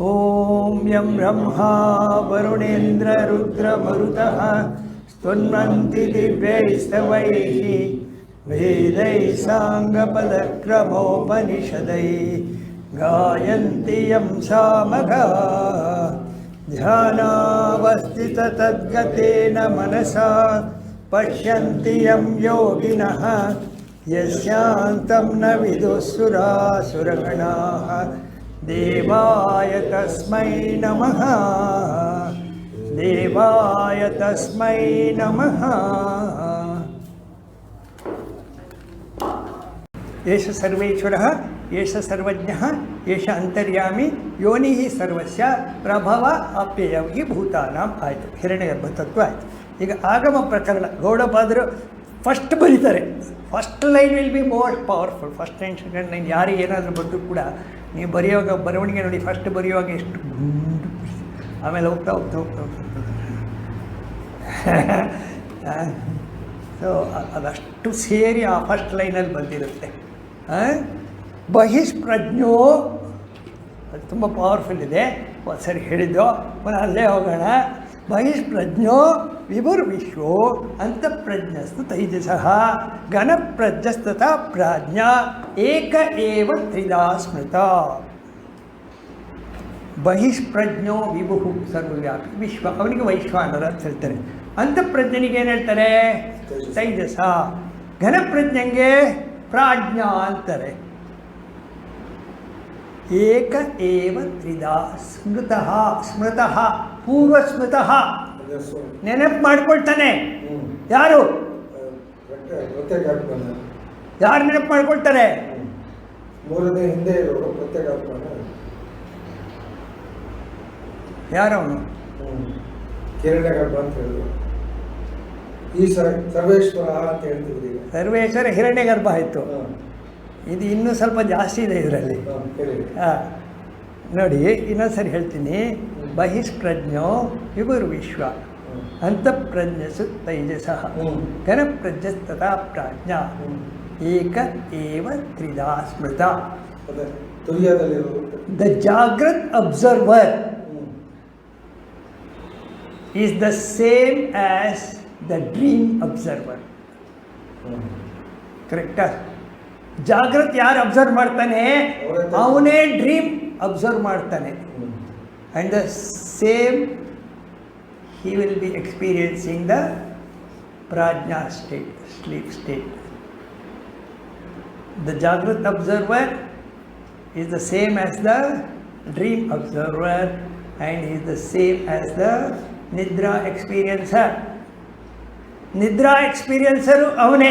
ॐ यं ब्रह्मा वरुणेन्द्ररुद्रमरुतः स्तुन्वन्ति दिव्यैस्तवैः वेदैः साङ्गपदक्रमोपनिषदैः गायन्ति यं सामगा ध्यानावस्थिततद्गतेन मनसा पश्यन्ति यं योगिनः यस्यान्तं न विदुःसुरासुरगणाः దేవాయ తస్మై నమ దేవాయ తస్మై నమ ఏష సర్వేశ్వర ఏష సర్వజ్ఞ ఏష అంతర్యామి ಯೋನಿ ಸರ್ವಸ್ಯ ಪ್ರಭವ ಅಪ್ಯಯವಿ ಭೂತಾನಾಂ ಆಯಿತು ಹಿರಣ್ಯ ಗರ್ಭತತ್ವ ಆಯಿತು ಈಗ ಆಗಮ ಪ್ರಕರಣ ಗೌಡಪಾದರು ಫಸ್ಟ್ ಬರೀತಾರೆ. First line will be most powerful first line second line ಯಾರಿಗೆ ಏನಾದರೂ ಬಂದರೂ ಕೂಡ ನೀವು ಬರೆಯುವಾಗ ಬರವಣಿಗೆ ನೋಡಿ ಫಸ್ಟ್ ಬರೆಯುವಾಗ ಎಷ್ಟು ಗುಂಡು ಆಮೇಲೆ ಹೋಗ್ತಾ ಹೋಗ್ತಾ ಹೋಗ್ತಾ ಹೋಗ್ತಾ ಸೊ ಅದಷ್ಟು ಸೇರಿ ಆ ಫಸ್ಟ್ ಲೈನಲ್ಲಿ ಬಂದಿರುತ್ತೆ? ಬಹಿಷ್ಪ್ರಜ್ಞೋ. ಅದು ತುಂಬ ಪವರ್ಫುಲ್ ಇದೆ. ಒಂದು ಸರಿ ಹೇಳಿದ್ದು ಅಲ್ಲೇ ಹೋಗೋಣ. ಬಹಿಷ್ಪ್ರಜ್ಞೋ ವಿಭುರ್ ವಿಶ್ವೋ ಅಂತಃಪ್ರಜ್ಞಸ್ತು ತೈಜಸಃ ಘನಪ್ರಜ್ಞಸ್ತಥಾ ಪ್ರಾಜ್ಞಾ ಏಕ ಏವ ತ್ರಿಧಾ ಸ್ಮೃತ. ಬಹಿಷ್ಪ್ರಜ್ಞೋ ವಿಭು ಸರ್ವವ್ಯಾಪಿ ವಿಶ್ವ ಅವನಿಗೆ ವೈಶ್ವಾನರ ಅಂತ ಹೇಳ್ತಾರೆ. ಅಂತಃಪ್ರಜ್ಞನಿಗೆ ಏನು ಹೇಳ್ತಾರೆ? ತೈಜಸ. ಘನಪ್ರಜ್ಞಂಗೆ ಪ್ರಾಜ್ಞಾ ಅಂತಾರೆ. ಏಕ ಏವ ತ್ರಿದಾ ಸ್ಮೃತಃ ಸ್ಮೃತಃ ಪೂರ್ವ ಸ್ಮೃತಃ ನೆನಪು ಮಾಡ್ಕೊಳ್ತಾನೆ. ಯಾರು? ಯಾರು ನೆನಪು ಮಾಡ್ಕೊಳ್ತಾರೆ? ಮೂರನೇ ಹಿಂದೆ ಇರೋರು ಪ್ರತ್ಯೇಕಾತ್ಮನ. ಯಾರವನು? ಕಿರಣ ಗರ್ಭ ಅಂತ ಹೇಳಿದ್ರು. ಈ ಸರ್ವೇಶ್ವರ ಅಂತ ಹೇಳ್ತಿದ್ರು ಸರ್ವೇಶ್ವರ ಹಿರಣ್ಯ ಗರ್ಭ ಆಯಿತು ಇದು ಇನ್ನೂ ಸ್ವಲ್ಪ ಜಾಸ್ತಿ ಇದೆ ಇದರಲ್ಲಿ. ಹಾ, ಹೇಳಿ ಹಾಂ. ನೋಡಿ ಇನ್ನೊಂದ್ಸರಿ ಹೇಳ್ತೀನಿ. ಬಹಿಷ್ಪ್ರಜ್ಞೋ ವಿಭುರ್ ವಿಶ್ವ ಹ್ಮ್. ಅಂತಃಪ್ರಜ್ಞಸು ತೈಜಸಃ. ಹ್ಮ್. ಘನಪ್ರಜ್ಞಸ್ತಥಾ ಪ್ರಾಜ್ಞಾ. ಹ್ಮ್. ಏಕ ಏವ ತ್ರಿದಾ ಸ್ಮೃತ. ಅದೇ ತುರಿಯಾದಲ್ಲಿರೋರು the jagrat observer. Hmm. Is the same as the dream observer. Hmm. ಕರೆಕ್ಟಾ? ಜಾಗೃತ್ ಯಾರು ಅಬ್ಸರ್ವ್ ಮಾಡ್ತಾನೆ ಅವರೇ ತಾನೆ. ಅವನೇ ಡ್ರೀಮ್ ಅಬ್ಸರ್ವ್ ಮಾಡ್ತಾನೆ ಹ್ಮ್. and the same he will be experiencing the prajna state sleep state the jagrat observer is the same as the dream observer and is the same as the nidra experiencer ನಿದ್ರಾ ಎಕ್ಸ್ಪೀರಿಯನ್ಸರು ಅವನೇ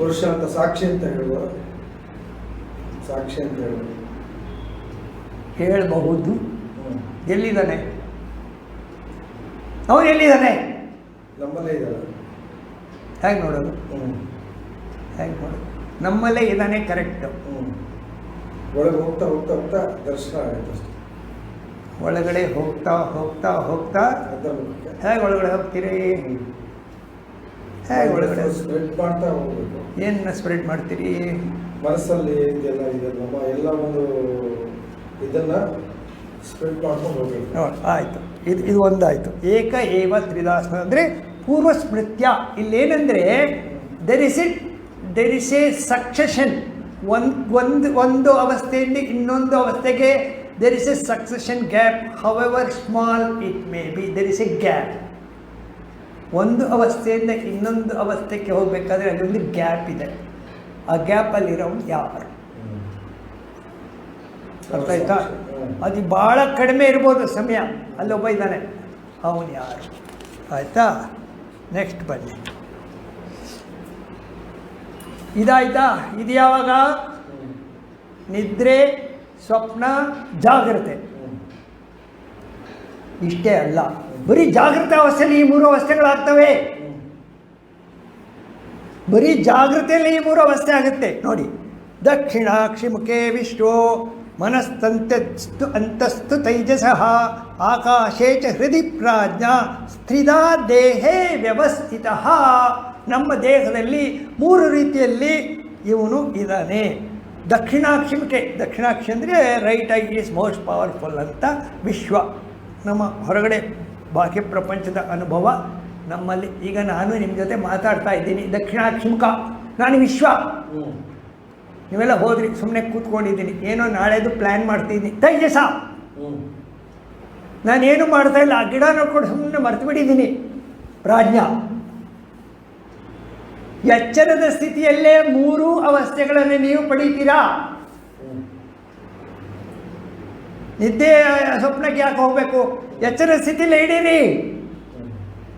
ಪುರುಷ ಅಂತ ಸಾಕ್ಷಿ ಅಂತ ಹೇಳುವ ಸಾಕ್ಷಿ ಅಂತ ಹೇಳುವ ಹೇಳಬಹುದು. ಎಲ್ಲಿದ್ದಾನೆ ಅವನು ಎಲ್ಲಿದ್ದಾನೆ ನಮ್ಮಲ್ಲೇ ಇದ್ದಾರೆ ಹೇಗೆ ನೋಡೋದು. ಹೇಗೆ ನೋಡೋದು ನಮ್ಮಲ್ಲೇ ಇದ್ದಾನೆ ಕರೆಕ್ಟ್. ಒಳಗೆ ಹೋಗ್ತಾ ಹೋಗ್ತಾ ಹೋಗ್ತಾ ದರ್ಶನ ಆಗುತ್ತೆ ಅಷ್ಟೇ ಒಳಗಡೆ ಹೋಗ್ತಾ ಹೋಗ್ತಾ ಹೋಗ್ತಾ. ಹೇಗೆ ಒಳಗಡೆ ಹೋಗ್ತೀರಿ. ಹೇಗೆ ಒಳಗಡೆ ಸ್ಪ್ರೆಡ್ ಮಾಡ್ತಾ ಹೋಗ್ಬೇಕು. ಏನು ಸ್ಪ್ರೆಡ್ ಮಾಡ್ತೀರಿ? ಮನಸ್ಸಲ್ಲಿ ಇದೆಲ್ಲ ಇದೆ ಎಲ್ಲ ಒಂದು ಇದನ್ನ ಸ್ಪ್ರೆಡ್ ಮಾಡ್ಕೊಂಡು ಹೋಗ್ಬೇಕು. ಆಯಿತು. ಇದು ಇದು ಒಂದಾಯಿತು. ಏಕ ಏವ ತ್ರಿದಾಸ ಅಂದರೆ ಪೂರ್ವ ಸ್ಮೃತ್ಯ ಇಲ್ಲೇನೆಂದರೆ there is it there is a succession ಒಂದು ಒಂದು ಒಂದು ಅವಸ್ಥೆಯಲ್ಲಿ ಇನ್ನೊಂದು ಅವಸ್ಥೆಗೆ there is a succession gap however small it may be there is a gap ಒಂದು ಅವಸ್ಥೆಯಿಂದ ಇನ್ನೊಂದು ಅವಸ್ಥೆಗೆ ಹೋಗಬೇಕಾದ್ರೆ ಅಲ್ಲೊಂದು ಗ್ಯಾಪ್ ಇದೆ. ಆ ಗ್ಯಾಪಲ್ಲಿರೋನು ಯಾರು? ಅರ್ಥ ಆಯ್ತಾ. ಅದು ಭಾಳ ಕಡಿಮೆ ಇರ್ಬೋದು ಸಮಯ. ಅಲ್ಲೊಬ್ಬ ಇದ್ದಾನೆ. ಅವನು ಯಾರು? ಆಯಿತಾ? ನೆಕ್ಸ್ಟ್ ಬನ್ನಿ. ಇದಾಯ್ತಾ? ಇದು ಯಾವಾಗ ನಿದ್ರೆ ಸ್ವಪ್ನ ಜಾಗ್ರತೆ. ಇಷ್ಟೇ ಅಲ್ಲ. ಬರೀ ಜಾಗೃತ ಅವಸ್ಥೆಯಲ್ಲಿ ಈ ಮೂರು ಅವಸ್ಥೆಗಳಾಗ್ತವೆ. ಬರೀ ಜಾಗೃತೆಯಲ್ಲಿ ಈ ಮೂರು ಅವಸ್ಥೆ ಆಗುತ್ತೆ. ನೋಡಿ ದಕ್ಷಿಣಾಕ್ಷಿಮುಖೇ ವಿಶ್ವೋ ಮನಸ್ತಂತಸ್ತು ಅಂತಸ್ತು ತೈಜಸಃ, ಆಕಾಶೇ ಚ ಹೃದಯ ಪ್ರಾಜ್ಞಾ, ಸ್ತ್ರಿದಾ ದೇಹೇ ವ್ಯವಸ್ಥಿತ. ನಮ್ಮ ದೇಹದಲ್ಲಿ ಮೂರು ರೀತಿಯಲ್ಲಿ ಇವನು ಇದ್ದಾನೆ. ದಕ್ಷಿಣಾಕ್ಷಿಮುಖೆ ದಕ್ಷಿಣಾಕ್ಷಿ ಅಂದರೆ right eye is most powerful ಅಂತ ವಿಶ್ವ. ನಮ್ಮ ಹೊರಗಡೆ ಬಾಹ್ಯ ಪ್ರಪಂಚದ ಅನುಭವ ನಮ್ಮಲ್ಲಿ ಈಗ ನಾನು ನಿಮ್ಮ ಜೊತೆ ಮಾತಾಡ್ತಾ ಇದ್ದೀನಿ. ದಕ್ಷಿಣಾಕ್ಷಿಮುಖ ನಾನು ವಿಶ್ವ. ನೀವೆಲ್ಲ ಹೋದ್ರಿ ಸುಮ್ಮನೆ ಕೂತ್ಕೊಂಡಿದ್ದೀನಿ. ಏನೋ ನಾಳೆದು ಪ್ಲ್ಯಾನ್ ಮಾಡ್ತಿದ್ದೀನಿ. ತೈಜಸ ನಾನು ನಾನೇನು ಮಾಡ್ತಾ ಇಲ್ಲ ಆ ಗಿಡ ನೋಡ್ಕೊಂಡು ಸುಮ್ಮನೆ ಮರ್ತು ಬಿಟ್ಟಿದ್ದೀನಿ. ಪ್ರಾಜ್ಞಾ. ಎಚ್ಚರದ ಸ್ಥಿತಿಯಲ್ಲೇ ಮೂರು ಅವಸ್ಥೆಗಳನ್ನು ನೀವು ಪಡೀತೀರಾ ಹ್ಮ್. ನಿದ್ದೆ, ಸ್ವಪ್ನಕ್ಕೆ ಯಾಕೆ ಹೋಗಬೇಕು? ಎಚ್ಚರ ಸ್ಥಿತಿಲೇ ಇಡೀರಿ.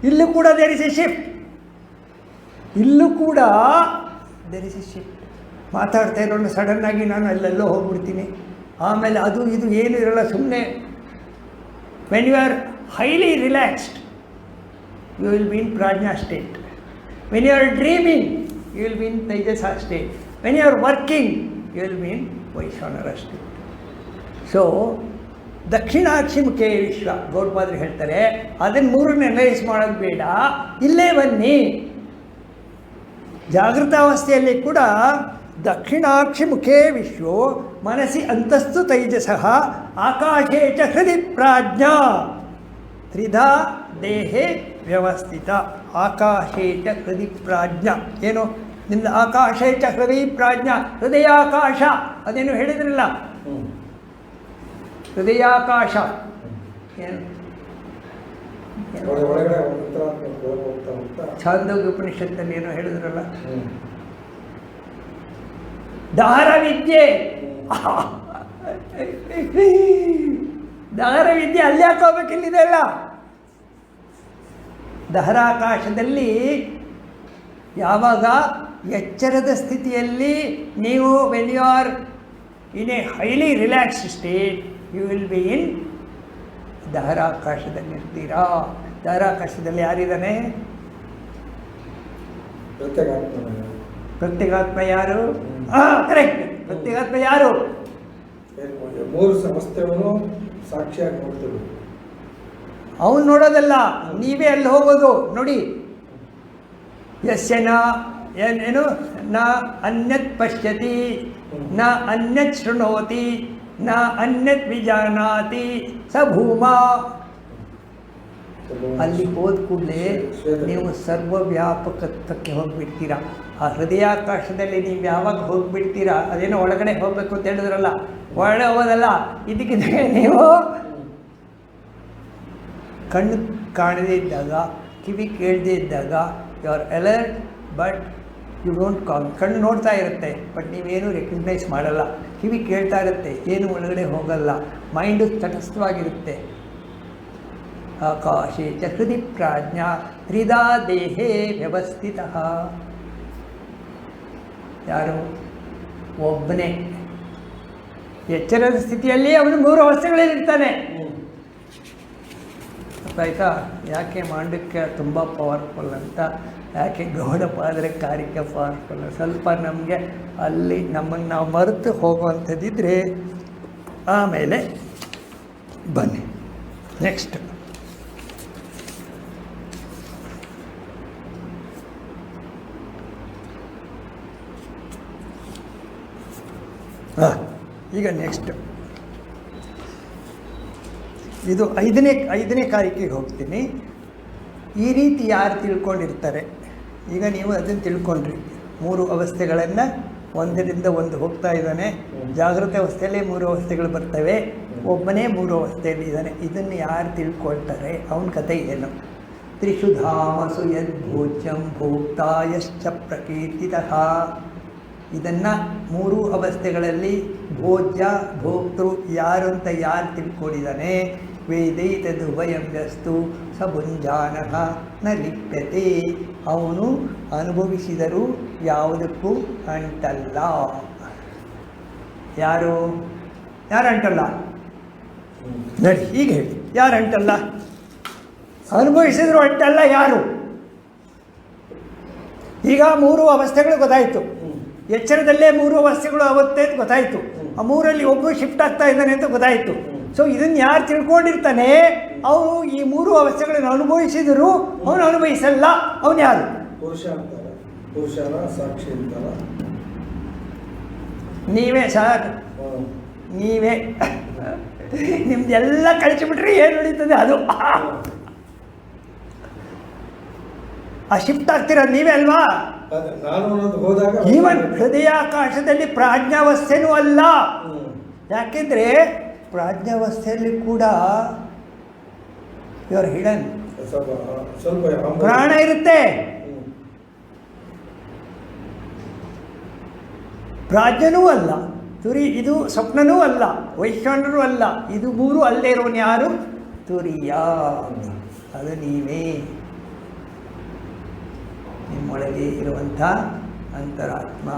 ಇಲ್ಲೂ ಕೂಡ ದೇರ್ ಶಿಫ್ಟ್ ಇಲ್ಲೂ ಕೂಡ ದೇರ್ ಶಿಫ್ಟ್ ಮಾತಾಡ್ತಾ ಇರೋಣ ಸಡನ್ನಾಗಿ ನಾನು ಅಲ್ಲೆಲ್ಲೋ ಹೋಗ್ಬಿಡ್ತೀನಿ. ಆಮೇಲೆ ಅದು, ಇದು ಏನು ಇರಲ್ಲ ಸುಮ್ಮನೆ when you are highly relaxed you will be in prajna state when you are dreaming you will be in taijasa state when you are working you will be in vaishvanara state so ದಕ್ಷಿಣಾಕ್ಷಿಮುಖೇ ವಿಶ್ವ ಗೌಡಪಾದ್ರು ಹೇಳ್ತಾರೆ ಅದನ್ನು ಮೂರನ್ನು analyse ಮಾಡೋದು ಬೇಡ. ಇಲ್ಲೇ ಬನ್ನಿ. ಜಾಗೃತಾವಸ್ಥೆಯಲ್ಲಿ ಕೂಡ ದಕ್ಷಿಣಾಕ್ಷಿಮುಖೇ ವಿಶ್ವ ಮನಸ್ಸಿ ಅಂತಸ್ತು ತೈಜಸಃ ಆಕಾಶೇ ಚ ಹೃದಯ ಪ್ರಾಜ್ಞಾ. ತ್ರಿಧಾ ದೇಹೆ ವ್ಯವಸ್ಥಿತ, ಆಕಾಶೇ ಚ ಹೃದಯ ಪ್ರಾಜ್ಞಾ. ಏನು? ನಿನ್ನ ಆಕಾಶೇ ಚ ಹೃದಯ ಪ್ರಾಜ್ಞಾ, ಹೃದಯಾಕಾಶ. ಅದೇನು ಹೇಳಿದ್ರಲ್ಲ. ಹೃದಯಾಕಾಶ. ಏನು? ಛಾಂದೋಗ್ಯ ಉಪನಿಷತ್ತಲ್ಲಿ ಏನೋ ಹೇಳಿದ್ರಲ್ಲ. ದಾರ ವಿದ್ಯೆ ವಿದ್ಯೆ ಅಲ್ಲಿ ಹಾಕೋಬೇಕು ಇಲ್ಲಿದೆಲ್ಲ ದಹರಾಕಾಶದಲ್ಲಿ ಯಾವಾಗ ಎಚ್ಚರದ ಸ್ಥಿತಿಯಲ್ಲಿ ನೀವು when you are in a highly relax state you will be in ದಹರಾಕಾಶದಲ್ಲಿ ಇರ್ತೀರಾ ದಹರಾಕಾಶದಲ್ಲಿ ಯಾರಿದ್ದಾನೆ ಪ್ರತ್ಯೇಕಾತ್ಮ ಪ್ರತ್ಯೇಗಾತ್ಮ ಯಾರು? ಕರೆಕ್ಟ್ ಪ್ರತ್ಯೇಗಾತ್ಮ ಯಾರು ಮೂರು ಸಮಸ್ಯೆಯನ್ನು ಸಾಕ್ಷಿಯಾಗಿ ನೋಡ್ತೀವಿ. ಅವನು ನೋಡೋದಲ್ಲ ನೀವೇ ಅಲ್ಲಿ ಹೋಗೋದು ನೋಡಿ. ಎಸ್ ಎ ಏನ್- ಏನು? ನ ಅನ್ಯತ್ ಪಶ್ಯತಿ ನ ಅನ್ಯತ್ ಶೃಣೋತಿ. ನ ಅನ್ಯತ್ ವಿಜಾನಾತಿ ಸ ಭೂಮಾ ಅಲ್ಲಿ ಹೋದ ಕೂಡಲೇ ನೀವು ಸರ್ವವ್ಯಾಪಕತ್ವಕ್ಕೆ ಹೋಗ್ಬಿಡ್ತೀರಾ. ಆ ಹೃದಯಾಕಾಶದಲ್ಲಿ ನೀವು ಯಾವಾಗ ಹೋಗ್ಬಿಡ್ತೀರಾ, ಅದೇನೋ ಒಳಗಡೆ ಹೋಗ್ಬೇಕು ಅಂತ ಹೇಳಿದ್ರಲ್ಲ, ಒಳಗಡೆ ಹೋಗೋದಲ್ಲ ಇದಕ್ಕಿದ್ದಾಗ ನೀವು ಕಣ್ಣು ಕಾಣದೇ ಇದ್ದಾಗ, ಕಿವಿ ಕೇಳದೇ ಇದ್ದಾಗ you are alert but you don't call ಕಣ್ಣು ನೋಡ್ತಾ ಇರುತ್ತೆ ಬಟ್ ನೀವೇನು ರೆಕಗ್ನೈಸ್ ಮಾಡಲ್ಲ. ಕಿವಿ ಕೇಳ್ತಾ ಇರುತ್ತೆ, ಏನು ಒಳಗಡೆ ಹೋಗಲ್ಲ ಮೈಂಡು ತಟಸ್ಥವಾಗಿರುತ್ತೆ. ಆಕಾಶೆ ಚ ಹೃದಯ ಪ್ರಾಜ್ಞಾ ದೇಹೇ ವ್ಯವಸ್ಥಿತ. ಯಾರು? ಒಬ್ಬನೇ. ಎಚ್ಚರದ ಸ್ಥಿತಿಯಲ್ಲಿ ಅವನು ಮೂರು ಅವಸ್ಥೆಗಳಲ್ಲಿರ್ತಾನೆ ಗೊತ್ತಾಯ್ತಾ ಯಾಕೆ ಮಾಂಡಕ್ಯ ತುಂಬ ಪವರ್ಫುಲ್ ಅಂತ? ಯಾಕೆ ಗೌಡಪಾದರೆ ಕಾರಿಕೆ ಪವರ್ಫುಲ್ ಸ್ವಲ್ಪ ನಮಗೆ ಅಲ್ಲಿ ನಮ್ಮನ್ನು ನಾವು ಮರೆತು ಹೋಗುವಂಥದ್ದಿದ್ರೆ ಆಮೇಲೆ ಬನ್ನಿ. ನೆಕ್ಸ್ಟ್ ಹಾಂ, ಈಗ ನೆಕ್ಸ್ಟ್ ಇದು ಐದನೇ ಐದನೇ ಕಾರಿಕೆಗೆ ಹೋಗ್ತೀನಿ. ಈ ರೀತಿ ಯಾರು ತಿಳ್ಕೊಂಡಿರ್ತಾರೆ? ಈಗ ನೀವು ಅದನ್ನು ತಿಳ್ಕೊಂಡ್ರಿ. ಮೂರು ಅವಸ್ಥೆಗಳನ್ನು ಒಂದರಿಂದ ಒಂದು ಹೋಗ್ತಾ ಇದ್ದಾನೆ. ಜಾಗೃತ ಅವಸ್ಥೆಯಲ್ಲೇ ಮೂರು ಅವಸ್ಥೆಗಳು ಬರ್ತವೆ. ಒಬ್ಬನೇ ಮೂರು ಅವಸ್ಥೆಯಲ್ಲಿ ಇದ್ದಾನೆ. ಇದನ್ನು ಯಾರು ತಿಳ್ಕೊಳ್ತಾರೆ? ಅವನ ಕತೆ ಏನು? ತ್ರಿಷು ಧಾಮಸು ಯದ್ಭೋಜ್ಯಂ ಭೋಕ್ತಾಯಶ್ಚ ಪ್ರಕೀರ್ತಿತಃ. ಇದನ್ನು ಮೂರು ಅವಸ್ಥೆಗಳಲ್ಲಿ ಭೋಜ್ಯ, ಭೋಕ್ತೃ ಯಾರು ಅಂತ ಯಾರು ತಿಳ್ಕೊಂಡಿದ್ದಾನೆ? ವೇದೈತದುಭಯಂ ವ್ಯಸ್ತು ಸಭುಂಜಾನ ಭುಂಜಾನಃ ನ ಲಿಪ್ಯತೆ. ಅವನು ಅನುಭವಿಸಿದರೂ ಯಾವುದಕ್ಕೂ ಅಂಟಲ್ಲ. ಯಾರು? ಯಾರು ಅಂಟಲ್ಲ. ನಡಿ ಈಗ ಹೇಳಿ. ಯಾರು ಅಂಟಲ್ಲ ಅನುಭವಿಸಿದ್ರು ಅಂಟಲ್ಲ ಯಾರು? ಈಗ ಮೂರು ಅವಸ್ಥೆಗಳು ಗೊತ್ತಾಯಿತು. ಎಚ್ಚರದಲ್ಲೇ ಮೂರು ಅವಸ್ಥೆಗಳು ಅವತ್ತೆ ಅಂತ ಗೊತ್ತಾಯಿತು. ಆ ಮೂರಲ್ಲಿ ಒಬ್ಬರು ಶಿಫ್ಟ್ ಆಗ್ತಾ ಇದ್ದಾನೆ ಅಂತ ಗೊತ್ತಾಯಿತು. ಸೊ ಇದನ್ನು ಯಾರು ತಿಳ್ಕೊಂಡಿರ್ತಾನೆ? ಅವನು ಈ ಮೂರು ಅವಸ್ಥೆಗಳನ್ನು ಅನುಭವಿಸಿದರೂ ಅವನು ಅನುಭವಿಸಲ್ಲ. ಅವನು ಯಾರು? ಪುರುಷ ಅಂತಾರ. ಪುರುಷನ ಸಾಕ್ಷಿ ಅಂತಾರ. ನೀವೇ ಸಾಕ್ ನೀವೇ. ನಿಮ್ದೆಲ್ಲ ಕಳಿಸಿಬಿಟ್ರೆ ಏನು ಉಳಿತದೆ ಅದು? ಆ ಶಿಫ್ಟ್ ಆಗ್ತಿರೋದು ನೀವೇ ಅಲ್ವಾ? ಈವನ್ ಹೃದಯಾಕಾಶದಲ್ಲಿ ಪ್ರಾಜ್ಞಾವಸ್ಥೆನೂ ಅಲ್ಲ. ಯಾಕೆಂದರೆ ಪ್ರಾಜ್ಞಾವಸ್ಥೆಯಲ್ಲಿ ಕೂಡ ಯುವರ್ ಹಿಡನ್ ಪ್ರಾಣ ಇರುತ್ತೆ. ಪ್ರಾಜ್ಞನೂ ಅಲ್ಲ. ತುರಿ ಇದು ಸ್ವಪ್ನನೂ ಅಲ್ಲ. ವೈಶ್ವಾನರೂ ಅಲ್ಲ. ಇದು ಮೂರು ಅಲ್ಲೇ ಇರೋನು ಯಾರು? ತುರಿಯ. ಅದು ನೀವೇ. ನಿಮ್ಮೊಳಗೆ ಇರುವಂಥ ಅಂತರಾತ್ಮ.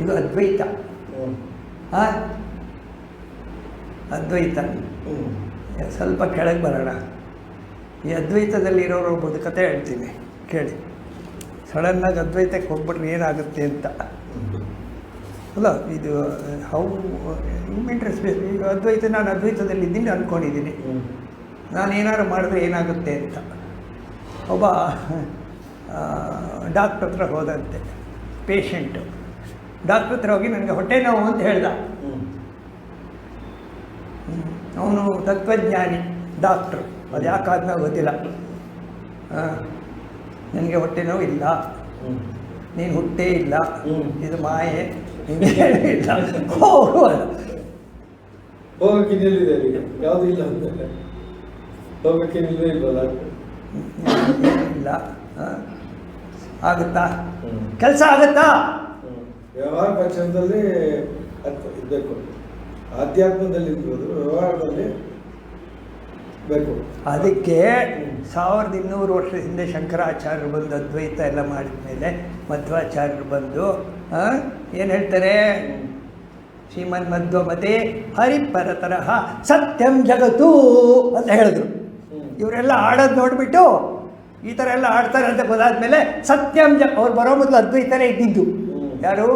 ಇದು ಅದ್ವೈತ? ಅದ್ವೈತ. ಸ್ವಲ್ಪ ಕೆಳಗೆ ಬರೋಣ. ಈ ಅದ್ವೈತದಲ್ಲಿರೋರು ಒಬ್ಬದು ಕತೆ ಹೇಳ್ತೀನಿ. ಕೇಳಿ. ಸಡನ್ನಾಗಿ ಅದ್ವೈತಕ್ಕೆ ಹೋಗ್ಬಿಟ್ರೆ ಏನಾಗುತ್ತೆ ಅಂತ. ಅಲ್ಲ ಇದು ಹೌ ಇಂಟ್ರೆಸ್ಟ್ ಈಗ ಅದ್ವೈತ ನಾನು ಅದ್ವೈತದಲ್ಲಿ ಇದ್ದೀನಿ ಅಂದ್ಕೊಂಡಿದ್ದೀನಿ. ನಾನು ಏನಾದ್ರು ಮಾಡಿದ್ರೆ ಏನಾಗುತ್ತೆ ಅಂತ. ಒಬ್ಬ ಡಾಕ್ಟ್ರ ಹತ್ರ ಹೋದಂತೆ. ಪೇಷಂಟು. ಡಾಕ್ಟ್ರ್ ಹತ್ರ ಹೋಗಿ ನನಗೆ ಹೊಟ್ಟೆ ನೋವು ಅಂತ ಹೇಳ್ದ. ಅವನು ತತ್ವಜ್ಞಾನಿ ಡಾಕ್ಟ್ರು ಅದು ಯಾಕಾದ್ನೋ ಗೊತ್ತಿಲ್ಲ ನನಗೆ ಹೊಟ್ಟೆ ನೋವು ಇಲ್ಲ. ನೀನು ಹುಟ್ಟೇ ಇಲ್ಲ. ಇದು ಮಾಯೆ ಇಲ್ಲ. ಹೋಗಕ್ಕೆ ನಿಲ್ಲಿದೆ ಯಾವುದು ಇಲ್ಲ ಅಂತ ಹೋಗಕ್ಕೆ ನಿಲ್ಲೇ ಇಲ್ವಲ್ಲ ಇಲ್ಲ? ಆಗುತ್ತಾ. ಕೆಲಸ ಆಗುತ್ತಾ. ವ್ಯವಹಾರ ಪಕ್ಷದಲ್ಲಿ ಅದ್ ಇದ್ಬೇಕು ಆಧ್ಯಾತ್ಮದಲ್ಲಿ ಇರ್ಬೋದು ವ್ಯವಹಾರದಲ್ಲಿ ಬೇಕು ಅದಕ್ಕೆ. ಸಾವಿರದ ಇನ್ನೂರು ವರ್ಷದ ಹಿಂದೆ ಶಂಕರಾಚಾರ್ಯರು ಬಂದು ಅದ್ವೈತ ಎಲ್ಲ ಮಾಡಿದ ಮೇಲೆ ಮಧ್ವಾಚಾರ್ಯರು ಬಂದು ಏನು ಹೇಳ್ತಾರೆ. ಶ್ರೀಮನ್ ಮಧ್ವಮತೆ ಹರಿಪರತರಹ ಸತ್ಯಂ ಜಗತ್ತು ಅಂತ ಹೇಳಿದ್ರು ಇವರೆಲ್ಲ ಆಡೋದು ನೋಡಿಬಿಟ್ಟು ಈ ಥರ ಎಲ್ಲ ಆಡ್ತಾರೆ ಅಂತ ಗೊತ್ತಾದ್ಮೇಲೆ ಸತ್ಯಂ ಜ ಅವ್ರು ಬರೋ ಮೊದಲು ಅದ್ವೈತನೇ ಇದ್ದಿದ್ದು. ಯಾರು?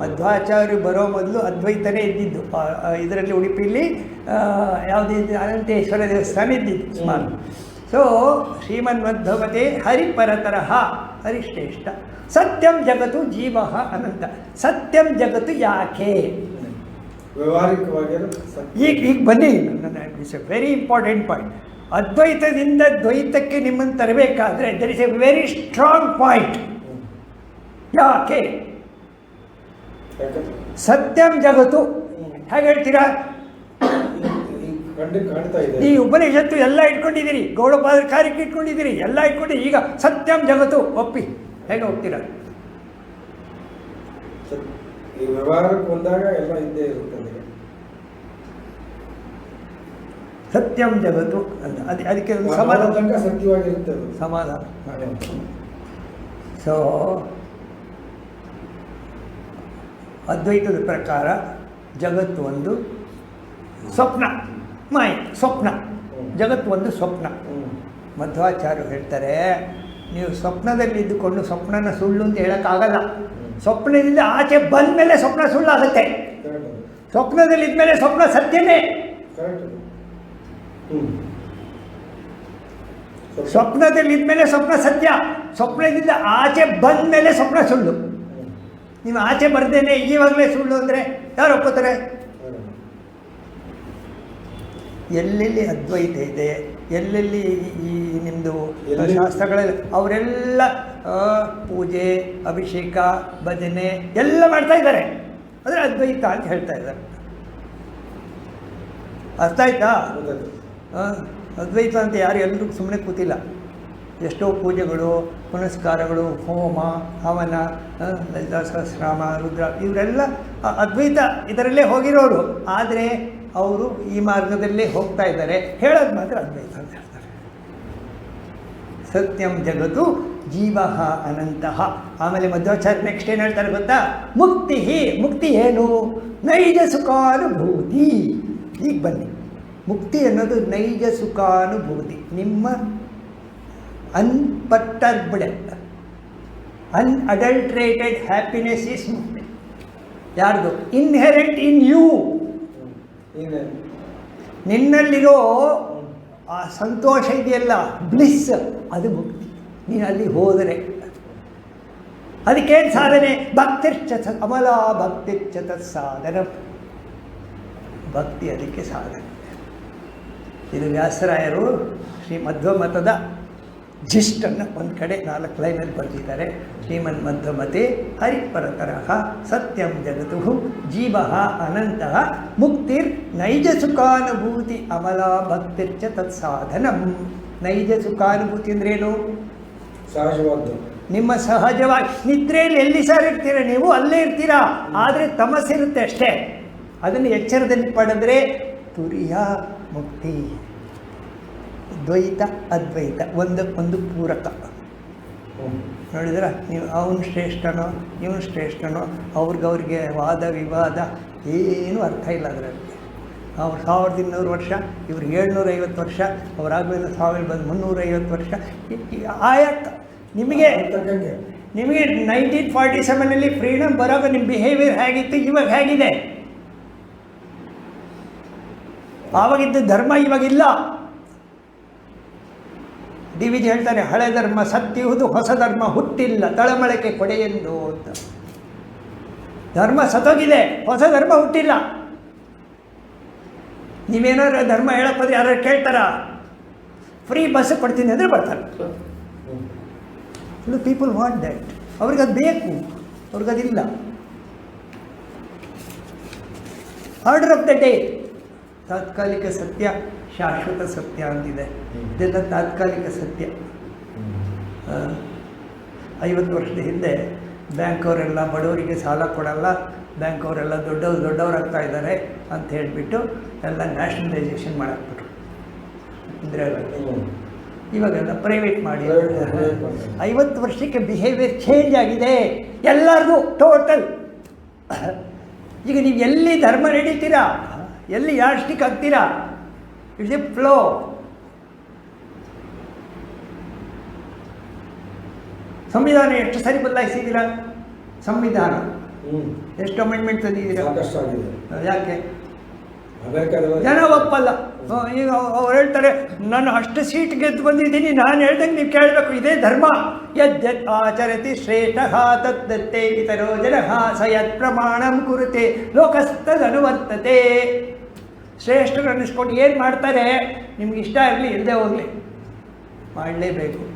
ಮಧ್ವಾಚಾರ್ಯರು ಬರೋ ಮೊದಲು ಅದ್ವೈತನೇ ಇದ್ದಿದ್ದು. ಇದರಲ್ಲಿ ಉಡುಪಿಯಲ್ಲಿ ಯಾವುದೇ ಅನಂತೇಶ್ವರ ದೇವಸ್ಥಾನ ಇದ್ದಿದ್ದು ಸುಮಾರು ಸೊ ಶ್ರೀಮನ್ ಮಧ್ವಮತೆ ಹರಿಪರತರಹ ಹರಿಶ್ರೇಷ್ಠ. ಸತ್ಯಂ ಜಗತ್ತು ಜೀವ ಅನಂತ. ಸತ್ಯಂ ಜಗತ್ತು ಯಾಕೆ? ವ್ಯವಹಾರಿಕವಾಗಿ ಈಗ ಈಗ ಬನ್ನಿ. It's a very important point ಅದ್ವೈತದಿಂದ ದ್ವೈತಕ್ಕೆ ನಿಮ್ಮನ್ನು ತರಬೇಕಾದ್ರೆ there is a very strong point ಯಾಕೆ? ಸತ್ಯಂ ಜಗತ್ತು. ಹೇಗೆ ಹೇಳ್ತೀರಾ? ಈ ಉಪನಿಷತ್ತು ಎಲ್ಲ ಇಟ್ಕೊಂಡಿದ್ದೀರಿ ಗೌಡಪಾದ್ರ ಕಾರ್ಯಕ್ಕೆ ಇಟ್ಕೊಂಡಿದ್ದೀರಿ ಎಲ್ಲ ಇಟ್ಕೊಂಡು ಈಗ ಸತ್ಯಂ ಜಗತ್ತು ಒಪ್ಪಿ. ಹೇಗೆ ಹೋಗ್ತೀರಾ? ಈ ವ್ಯವಹಾರಕ್ಕೆ ಬಂದಾಗ ಎಲ್ಲ ಇದ್ದೇ ಇರುತ್ತೆ ಸತ್ಯಂ ಜಗತ್ತು ಅಂತ. ಅದು ಅದಕ್ಕೆ ಸಮಾಧಾನ. ಸಮಾಧಾನ. ಸೊ ಅದ್ವೈತದ ಪ್ರಕಾರ ಜಗತ್ತು ಒಂದು ಸ್ವಪ್ನ. ಮೈ, ಸ್ವಪ್ನ. ಜಗತ್ತು ಒಂದು ಸ್ವಪ್ನ. ಮಧ್ವಾಚಾರ್ಯರು ಹೇಳ್ತಾರೆ, ನೀವು ಸ್ವಪ್ನದಲ್ಲಿ ಇದ್ದುಕೊಂಡು ಸ್ವಪ್ನನ ಸುಳ್ಳು ಅಂತ ಹೇಳೋಕ್ಕಾಗಲ್ಲ. ಸ್ವಪ್ನದಿಂದ ಆಚೆ ಬಂದ ಮೇಲೆ ಸ್ವಪ್ನ ಸುಳ್ಳಾಗುತ್ತೆ. ಸ್ವಪ್ನದಲ್ಲಿ ಇದ್ಮೇಲೆ ಸ್ವಪ್ನ ಸತ್ಯನೇ ಸ್ವಪ್ನದಲ್ಲಿ ಇದ್ಮೇಲೆ ಸ್ವಪ್ನ ಸತ್ಯ. ಸ್ವಪ್ನದಿಂದ ಆಚೆ ಬಂದ ಮೇಲೆ ಸ್ವಪ್ನ ಸುಳ್ಳು. ನೀವು ಆಚೆ ಬರ್ದೇನೆ ಈವಾಗಲೇ ಸುಳ್ಳು ಅಂದರೆ ಯಾರು ಒಪ್ಕೋತಾರೆ ಎಲ್ಲೆಲ್ಲಿ ಅದ್ವೈತ ಇದೆ ಎಲ್ಲೆಲ್ಲಿ ಈ- ನಿಮ್ಮದು ಎಲ್ಲಿ- ಶಾಸ್ತ್ರಗಳಲ್ಲಿ ಅವರೆಲ್ಲ ಪೂಜೆ ಅಭಿಷೇಕ ಭಜನೆ ಎಲ್ಲ ಮಾಡ್ತಾ ಇದ್ದಾರೆ. ಅಂದರೆ ಅದ್ವೈತ ಅಂತ ಹೇಳ್ತಾ ಇದ್ದಾರೆ. ಅರ್ಥ ಆಯ್ತಾ. ಅದ್ವೈತ ಅಂತ ಯಾರು ಎಲ್ರಿಗೂ ಸುಮ್ಮನೆ ಕೂತಿಲ್ಲ. ಎಷ್ಟೋ ಪೂಜೆಗಳು, ಪುನಸ್ಕಾರಗಳು, ಹೋಮ, ಹವನ ಸಹಸ್ರಾಮ ರುದ್ರ, ಇವರೆಲ್ಲ ಅದ್ವೈತ ಇದರಲ್ಲೇ ಹೋಗಿರೋರು. ಆದರೆ ಅವರು ಈ ಮಾರ್ಗದಲ್ಲೇ ಹೋಗ್ತಾ ಇದ್ದಾರೆ. ಹೇಳೋದು ಮಾತ್ರ ಅದ್ವೈತ ಅಂತ ಹೇಳ್ತಾರೆ. ಸತ್ಯಂ ಜಗತ್ತು ಜೀವ ಅನಂತಃ. ಆಮೇಲೆ ಮಧ್ವಾಚಾರ್ಯ ನೆಕ್ಸ್ಟ್ ಏನು ಹೇಳ್ತಾರೆ ಗೊತ್ತಾ? ಮುಕ್ತಿ ಮುಕ್ತಿ ಏನು? ನೈಜ ಸುಖಾನುಭೂತಿ. ಈಗ ಬನ್ನಿ. ಮುಕ್ತಿ ಅನ್ನೋದು ನೈಜ ಸುಖಾನುಭೂತಿ. ನಿಮ್ಮ ಅನ್ಪಟ್ಟರ್ಬಿಡೆ ಅನ್ಅಡಲ್ಟ್ರೇಟೆಡ್ ಹ್ಯಾಪಿನೆಸ್ ಈಸ್ ಯಾರ್ದು? ಇನ್ಹೆರೆಂಟ್ ಇನ್ ಯು ನಿನ್ನಲ್ಲಿರೋ ಆ ಸಂತೋಷ ಇದೆಯಲ್ಲ ಬ್ಲಿಸ್ ಅದು ಮುಕ್ತಿ. ನೀನು ಅಲ್ಲಿ ಹೋದರೆ. ಅದಕ್ಕೇನು ಸಾಧನೆ? ಭಕ್ತಿರ್ಚ ಸ- ಅಮಲ ಭಕ್ತಿರ್ಚ ತತ್ ಸಾಧನ. ಭಕ್ತಿ ಅದಕ್ಕೆ ಸಾಧನೆ. ಇದು ವ್ಯಾಸರಾಯರು ಶ್ರೀ ಮಧ್ವ ಮತದ ಜಿಷ್ಟನ್ನು ಒಂದು ಕಡೆ ನಾಲ್ಕು ಲೈನಲ್ಲಿ ಬರೆದಿದ್ದಾರೆ. ಶ್ರೀಮನ್ ಮಧ್ವಮತೆ ಹರಿಪರತರಃ ಸತ್ಯಂ ಜಗತು ಜೀವ ಅನಂತ ಮುಕ್ತಿರ್ ನೈಜ ಸುಖಾನುಭೂತಿ ಅಮಲ ಭಕ್ತಿರ್ಚ ತತ್ ಸಾಧನ. ನೈಜ ಸುಖಾನುಭೂತಿ ಅಂದ್ರೇನು? ಸಹಜವಾದ್ದು ನಿಮ್ಮ ಸಹಜವಾಗಿ ನಿದ್ರೆಯಲ್ಲಿ ಎಲ್ಲಿ ಸರ್ ಇರ್ತೀರ? ನೀವು ಅಲ್ಲೇ ಇರ್ತೀರಾ? ಆದರೆ ತಮಸ್ಸಿರುತ್ತೆ ಅಷ್ಟೇ. ಅದನ್ನು ಎಚ್ಚರದಲ್ಲಿ ಪಡೆದ್ರೆ ತುರಿಯ ಮುಕ್ತಿ. ದ್ವೈತ ಅದ್ವೈತ ಒಂದಕ್ಕೊಂದು ಪೂರಕ. ನೋಡಿದ್ರ? ನೀವು ಅವನು ಶ್ರೇಷ್ಠನೋ ಇವನು ಶ್ರೇಷ್ಠನೋ ಅವ್ರಿಗವ್ರಿಗೆ ವಾದ ವಿವಾದ ಏನೂ ಅರ್ಥ ಇಲ್ಲ ಅದರಲ್ಲಿ. ಅವ್ರು ಸಾವಿರದ ಇನ್ನೂರು ವರ್ಷ ಇವ್ರು ಏಳ್ನೂರೈವತ್ತು ವರ್ಷ ಅವ್ರಾದ್ಮೇಲೆ ಸಾವಿರ ಬಂದು ಮುನ್ನೂರೈವತ್ತು ವರ್ಷ ಈ- ಈ ಆಯಾ ನಿಮಗೆ ನಿಮಗೆ ನೈನ್ಟೀನ್ ಫಾರ್ಟಿ ಸೆವೆನಲ್ಲಿ ಫ್ರೀಡಮ್ ಬರೋವಾಗ ನಿಮ್ಮ ಬಿಹೇವಿಯರ್ ಹೇಗಿತ್ತು? ಇವಾಗ ಹೇಗಿದೆ? ಆವಾಗಿದ್ದ ಧರ್ಮ ಇವಾಗಿಲ್ಲ. ಡಿ ವಿಜಿ ಹೇಳ್ತಾರೆ ಹಳೆ ಧರ್ಮ ಸತ್ತಿಯುವುದು ಹೊಸ ಧರ್ಮ, ಹುಟ್ಟಿಲ್ಲ, ತಳಮಳಕೆ ಕೊಡೆಯೆಂದು ಅಂತ. ಧರ್ಮ ಸತ್ತೋಗಿದೆ, ಹೊಸ ಧರ್ಮ ಹುಟ್ಟಿಲ್ಲ. ನೀವೇನಾದ್ರು ಧರ್ಮ ಹೇಳಕ್ಕೋದ್ರೆ ಯಾರು ಕೇಳ್ತಾರ? ಫ್ರೀ ಬಸ್ ಕೊಡ್ತೀನಿ ಅಂದರೆ ಬರ್ತಾರೆ. ಪೀಪಲ್ ವಾಂಟ್ ದಟ್ ಅವ್ರಿಗೆ ಅದು ಬೇಕು ಅವ್ರಿಗದಿಲ್ಲ ಆರ್ಡರ್ ಆಫ್ ದ ಡೇ ತಾತ್ಕಾಲಿಕ ಸತ್ಯ. ಶಾಶ್ವತ ಸತ್ಯ ಅಂತಿದೆ. ಇದೆಲ್ಲ ತಾತ್ಕಾಲಿಕ ಸತ್ಯ. ಐವತ್ತು ವರ್ಷದ ಹಿಂದೆ ಬ್ಯಾಂಕ್ ಅವರೆಲ್ಲ ಬಡವರಿಗೆ ಸಾಲ ಕೊಡಲ್ಲ ಬ್ಯಾಂಕ್ ಅವರೆಲ್ಲ ದೊಡ್ಡವ್ರು ದೊಡ್ಡವರಾಗ್ತಾ ಇದ್ದಾರೆ ಅಂತ ಹೇಳಿಬಿಟ್ಟು ಎಲ್ಲ ನ್ಯಾಷನಲೈಸೇಷನ್ ಮಾಡಾಕ್ಬಿಟ್ರು. ಇಂದಿರಾ ಗಾಂಧಿ ಇವಾಗೆಲ್ಲ ಪ್ರೈವೇಟ್ ಮಾಡಿ. ಐವತ್ತು ವರ್ಷಕ್ಕೆ ಬಿಹೇವಿಯರ್ ಚೇಂಜ್ ಆಗಿದೆ. ಎಲ್ಲರಿಗೂ ಟೋಟಲ್ ಈಗ ನೀವು ಎಲ್ಲಿ ಧರ್ಮ ನಡೀತೀರಾ? ಎಲ್ಲಿ ಯಾಸ್ಟಿಕ್ ಆಗ್ತೀರಾ? ಇಟ್ಸ್ ಎ ಫ್ಲೋ ಸಂವಿಧಾನ ಎಷ್ಟು ಸರಿ ಬದಲಾಯಿಸಿದ್ದೀರ? ಸಂವಿಧಾನ. ಎಷ್ಟು ಅಮೆಂಡ್ಮೆಂಟ್ ತಂದಿದ್ದೀರಾ? ಯಾಕೆ? ಜನ ಒಪ್ಪಲ್ಲ. ಈಗ ಅವ್ರು ಹೇಳ್ತಾರೆ ನಾನು ಅಷ್ಟು ಸೀಟ್ ಗೆದ್ದು ಬಂದಿದ್ದೀನಿ. ನಾನು ಹೇಳ್ದಂಗೆ ನೀವು ಕೇಳಬೇಕು. ಇದೇ ಧರ್ಮ. ಯದ್ಯತ್ ಆಚರತಿ ಶ್ರೇಷ್ಠ ತತ್ತೇ ಇತರೋ ಜನ ಸ ಯತ್ ಪ್ರಮಾಣಂ ಕುರುತೆ. ಲೋಕಸ್ತದನುವರ್ತತೆ ಶ್ರೇಷ್ಠರು ಅನ್ನಿಸ್ಕೊಂಡು ಏನು ಮಾಡ್ತಾರೆ? ನಿಮ್ಗೆ ಇಷ್ಟ ಆಗಲಿ ಇಲ್ಲದೆ ಹೋಗಲಿ. ಮಾಡಲೇಬೇಕು.